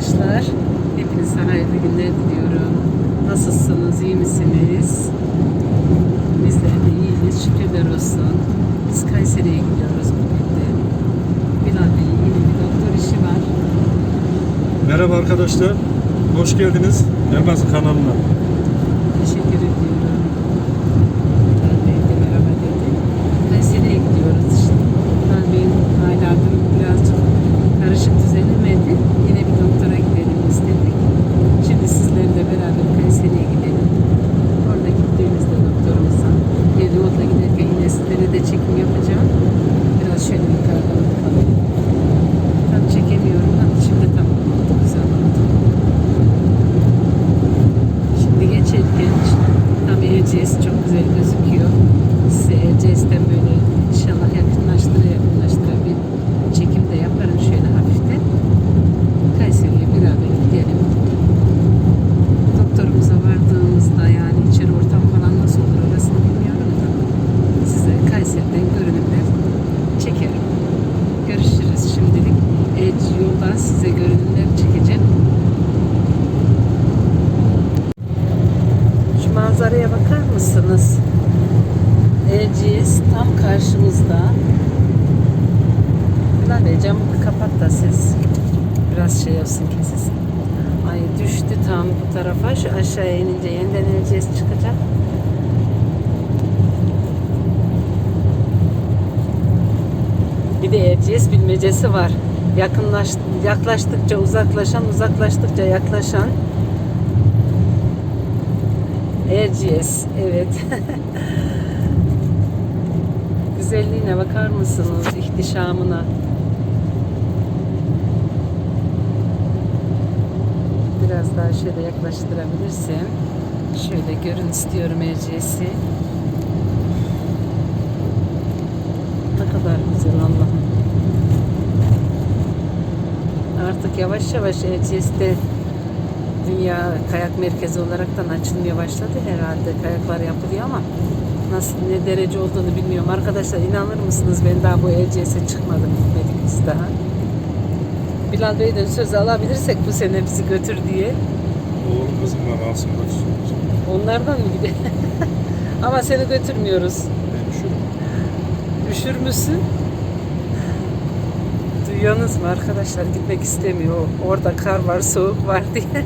arkadaşlar. Hepinize hayırlı günler diliyorum. Nasılsınız, iyi misiniz? Bizler de iyiyiz, şükürler olsun. Biz Kayseri'ye gidiyoruz bugün de. Bilal Bey'in yeni bir doktor işi var. Merhaba arkadaşlar, hoş geldiniz Elmas kanalına. Teşekkür ediyorum. Bilal Bey de merhaba dedi. Kayseri'ye gidiyoruz işte. Bilal Bey'in hala durum birazcık karışık düzelemedi. Yine bir doktora gidelim istedik. Şimdi sizlerle beraber Kayseri'ye gidelim. Orada gittiğimizde doktorumuza geri yolda giderken yine sizlere de çekim yapacağım. Biraz şöyle yukarıdan bakalım. Tam çekemiyorum. Ha, şimdi tamam oldu. Güzel oldu. Şimdi geçerken tam Erciyes çok güzel gözüküyor. Size Erciyes'ten böyle inşallah yakınlaştıra yakınlaştıra bir çekim de yaparım şöyle hafiften. Kayseri'ye beraber gidelim. Doktorumuza vardığımızda yani içeri ortam falan nasıl olur orasını bilmiyorum da size Kayseri'den görünümler çekerim. Görüşürüz şimdilik. Evet, yoldan size görünümler çekeceğim. Şu manzaraya mısınız? Erciyes tam karşımızda. Bey camı kapat da ses. Biraz şey olsun kesilsin. Ay düştü tam bu tarafa. Şu aşağıya inince yeniden Erciyes çıkacak. Bir de Erciyes bilmecesi var. Yakınlaş, yaklaştıkça uzaklaşan, uzaklaştıkça yaklaşan Erciyes, evet. Güzelliğine bakar mısınız? ihtişamına. Biraz daha şöyle yaklaştırabilirsem. Şöyle görün istiyorum Erciyes'i. Ne kadar güzel Allah'ım. Artık yavaş yavaş Erciyes'te dünya kayak merkezi olaraktan açılmaya başladı herhalde. Kayaklar yapılıyor ama nasıl ne derece olduğunu bilmiyorum. Arkadaşlar inanır mısınız ben daha bu Erciyes'e çıkmadım gitmedik biz daha. Bilal Bey'den söz alabilirsek bu sene bizi götür diye. Oğlum kızımla alsın kaçsın. Onlardan mı gidelim? ama seni götürmüyoruz. Ben şu Üşür müsün? Duyuyorsunuz mu arkadaşlar? Gitmek istemiyor. Orada kar var, soğuk var diye.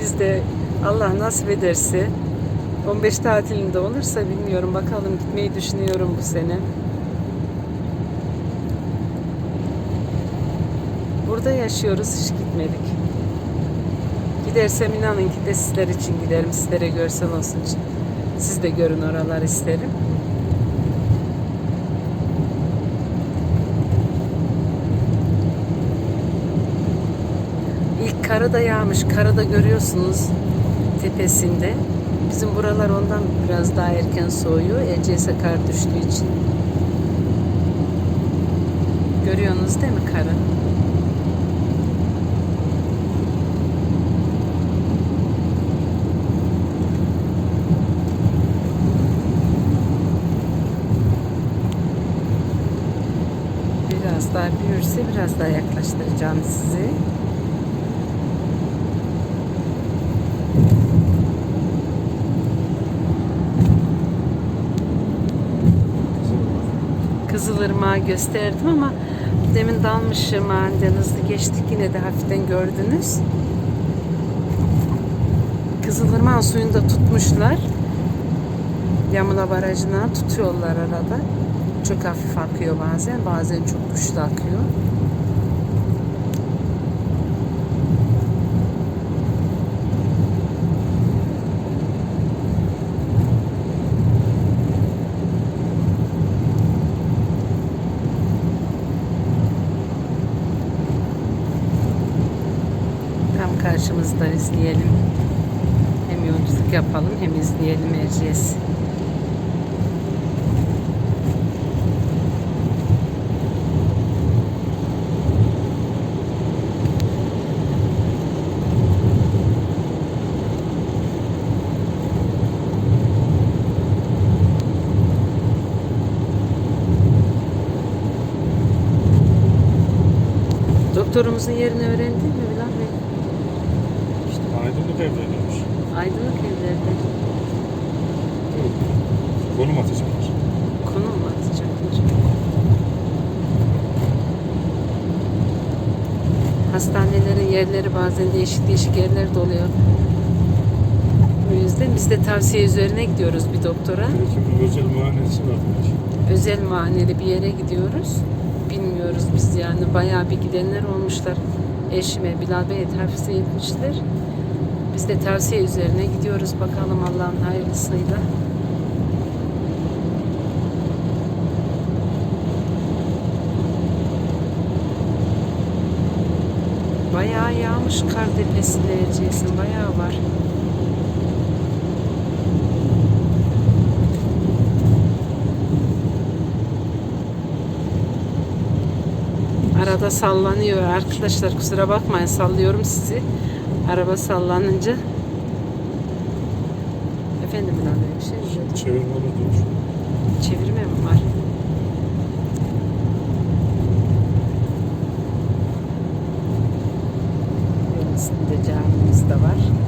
Biz de Allah nasip ederse 15 tatilinde olursa bilmiyorum. Bakalım gitmeyi düşünüyorum bu sene. Burada yaşıyoruz, hiç gitmedik. Gidersem inanın ki de sizler için giderim. Sizlere görsel olsun için. Siz de görün oralar isterim. İlk karı da yağmış. Karı da görüyorsunuz tepesinde. Bizim buralar ondan biraz daha erken soğuyor. Eceyse kar düştüğü için. Görüyorsunuz değil mi karı? Biraz daha büyürse biraz daha yaklaştıracağım sizi. Kızılırmağı gösterdim ama demin dalmış ırmağından hızlı geçtik yine de hafiften gördünüz. Kızılırmağın suyunu da tutmuşlar. Yamula Barajı'na tutuyorlar arada. Çok hafif akıyor bazen, bazen çok güçlü akıyor. karşımızda izleyelim. Hem yolculuk yapalım hem izleyelim Erciyes'i. Doktorumuzun yerini öğrendin mi? Aydınlık evleniyormuş. Aydınlık evlerde Konum atacaklar. konum mu atacaklar? Hastanelerin yerleri bazen değişik değişik yerlerde oluyor. O yüzden biz de tavsiye üzerine gidiyoruz bir doktora. Bir özel muayenesi var özel maneli bir yere gidiyoruz. Bilmiyoruz biz yani bayağı bir gidenler olmuşlar. Eşime Bilal Bey'e tavsiye etmişler. Biz de tavsiye üzerine gidiyoruz bakalım Allah'ın hayırlısıyla. Bayağı yağmış kar tepesinde Erciyes'in bayağı var. Arada sallanıyor arkadaşlar kusura bakmayın sallıyorum sizi. Araba sallanınca. Efendim bir şey mi? Çevirme olur. Çevirme mi var? Yolun üstünde camimiz de var.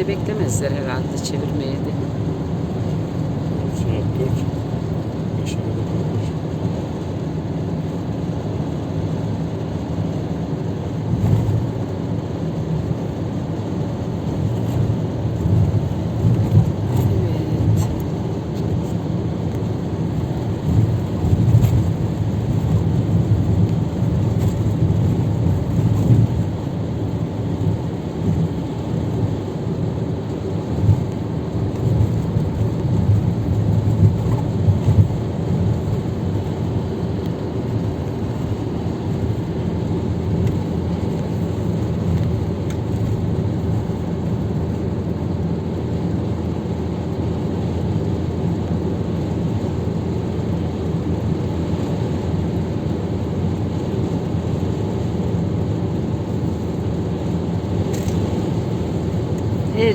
Saatte beklemezler herhalde çevirmeye de.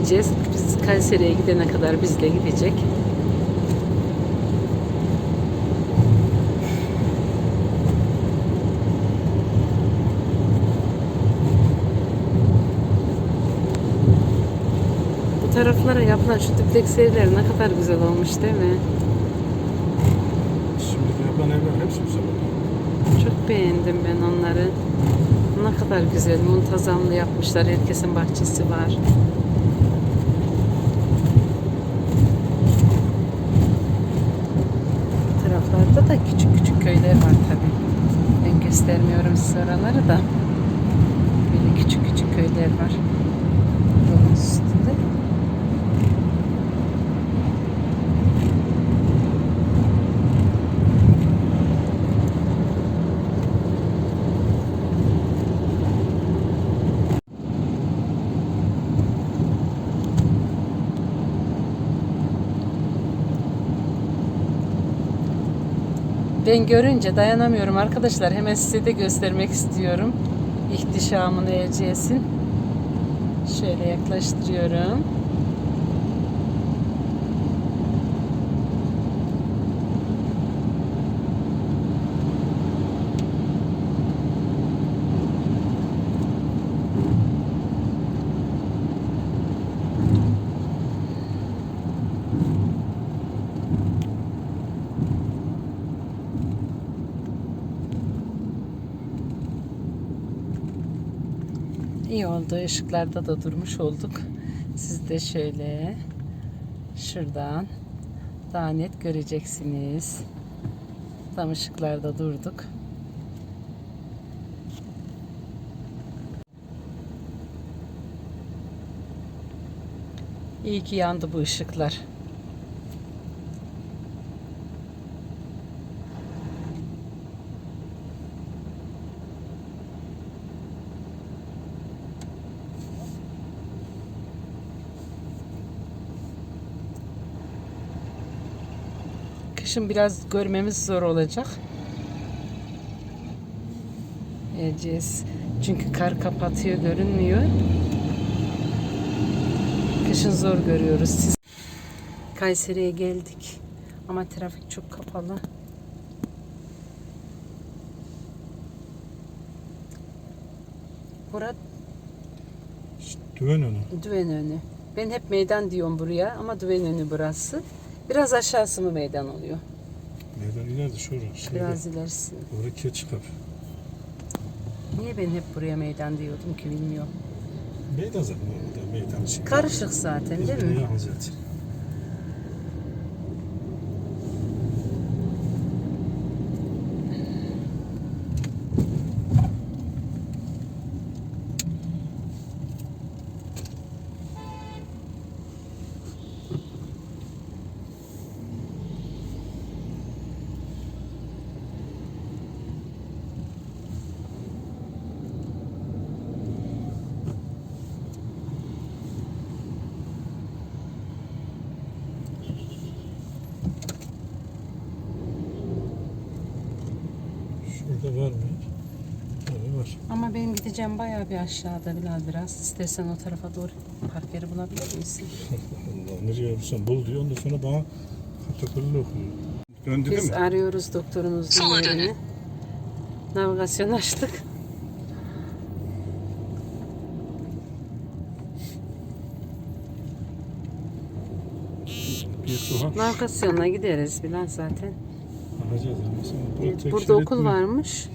Erciyes biz Kayseri'ye gidene kadar bizle gidecek. Bu taraflara yapılan şu dupleks evler ne kadar güzel olmuş değil mi? Şimdi yapılan evler hepsi güzel oldu. Çok beğendim ben onları. Ne kadar güzel, muntazamlı yapmışlar. Herkesin bahçesi var. Bu taraflarda da küçük küçük köyler var tabi. Ben göstermiyorum size oraları da. Böyle küçük küçük köyler var. Ben görünce dayanamıyorum arkadaşlar. Hemen size de göstermek istiyorum. İhtişamını Erciyes'in. Şöyle yaklaştırıyorum. İyi oldu. Işıklarda da durmuş olduk. Siz de şöyle şuradan daha net göreceksiniz. Tam ışıklarda durduk. İyi ki yandı bu ışıklar. Kışın biraz görmemiz zor olacak. Erciyes Çünkü kar kapatıyor, görünmüyor. Kışın zor görüyoruz. Siz Kayseri'ye geldik. Ama trafik çok kapalı. Murat Düven önü. Düven önü. Ben hep meydan diyorum buraya ama düven önü burası. Biraz aşağısı mı meydan oluyor? Meydan ileride şurada. Şeyde, Biraz ilerisi. Orada keçi kapı. Niye ben hep buraya meydan diyordum ki bilmiyorum. Meydan zaten orada. Meydan. Karışık zaten değil mi? yakın zaten. Şurada var mı? Tabii var. Gideceğim bayağı bir aşağıda biraz biraz. İstersen o tarafa doğru park yeri bulabilir misin? Allah nereye yapırsan bul diyor. Ondan sonra bana protokolü okuyor. Döndü Biz mi? arıyoruz doktorumuzun Sola yerini. dönün. Navigasyon açtık. Bir sokak. Navigasyonla gideriz Bilal zaten. Alacağız. Tek burada şerit okul mi? varmış.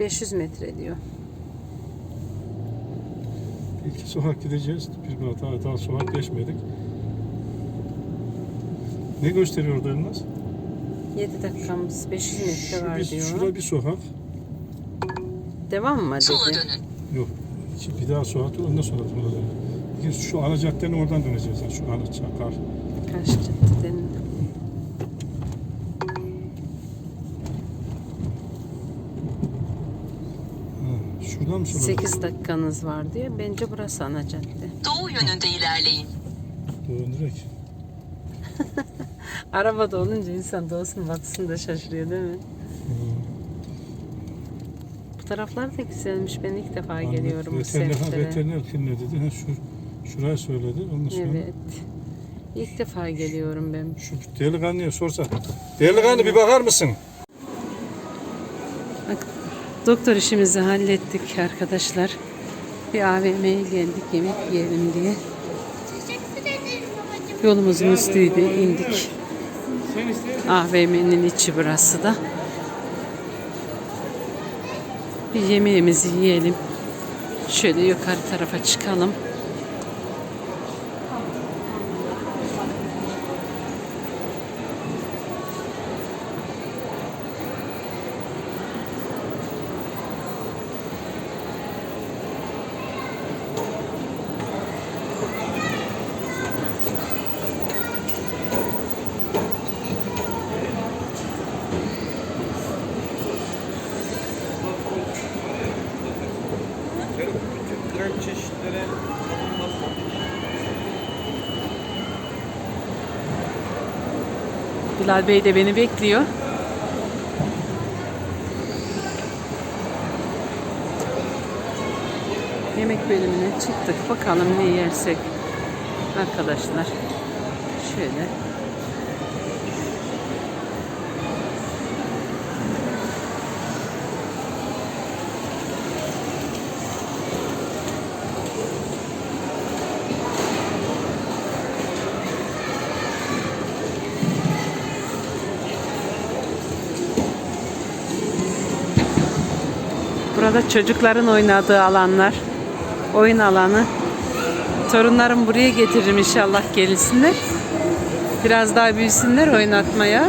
500 metre diyor. İki sokak gideceğiz. Bir daha, daha sokak geçmedik. Ne gösteriyor orada Elmas? 7 dakikamız 500 metre Şu var bir, diyor. şurada bir sokak. Devam mı Sola dedi? dönün. Yok. Bir daha sokak dur, ondan sonra sola dön. Bir Şu ana caddenin oradan döneceğiz. Yani şu ana çakar. Karşı caddeden. Mı sola? 8 dakikanız var diyor. Bence burası ana cadde. Doğu yönünde ilerleyin. Doğru direkt. Arabada olunca insan doğusunu batısını da şaşırıyor değil mi? Bu taraflar da güzelmiş. Ben ilk defa geliyorum bu veteriner, ha, semtlere. veteriner kim ne dedi? Ha, şu, şurayı söyledi. Ondan sonra Evet. İlk defa geliyorum ben. şu delikanlıya sorsa. Delikanlı bir bakar mısın? Doktor işimizi hallettik arkadaşlar. Bir AVM'ye geldik yemek yiyelim diye. Yolumuzun üstüydü indik. AVM'nin içi burası da. Bir yemeğimizi yiyelim. Şöyle yukarı tarafa çıkalım. Bilal Bey de beni bekliyor. Yemek bölümüne çıktık. Bakalım ne yersek. Arkadaşlar. Şöyle. Burada çocukların oynadığı alanlar. Oyun alanı. Torunlarım buraya getiririm inşallah gelsinler. Biraz daha büyüsünler oynatmaya.